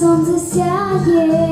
Сонце сяє.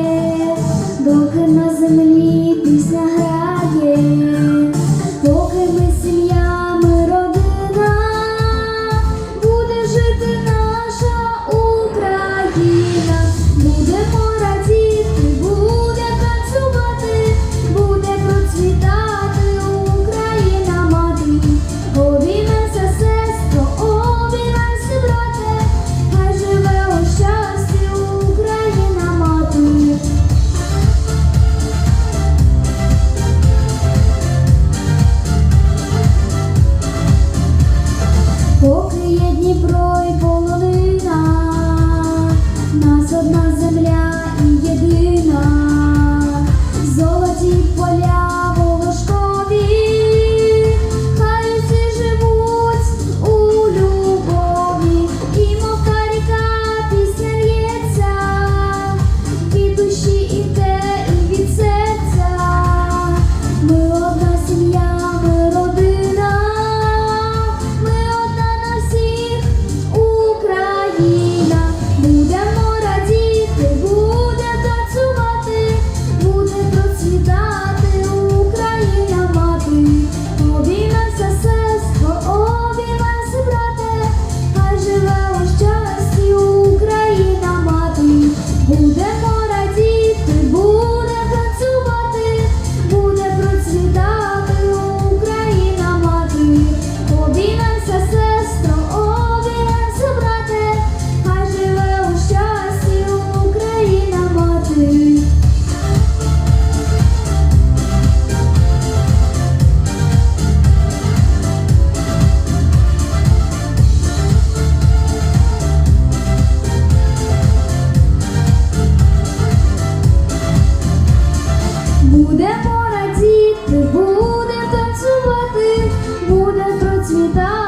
Будемо радіти, будемо танцювати, буде процвітати.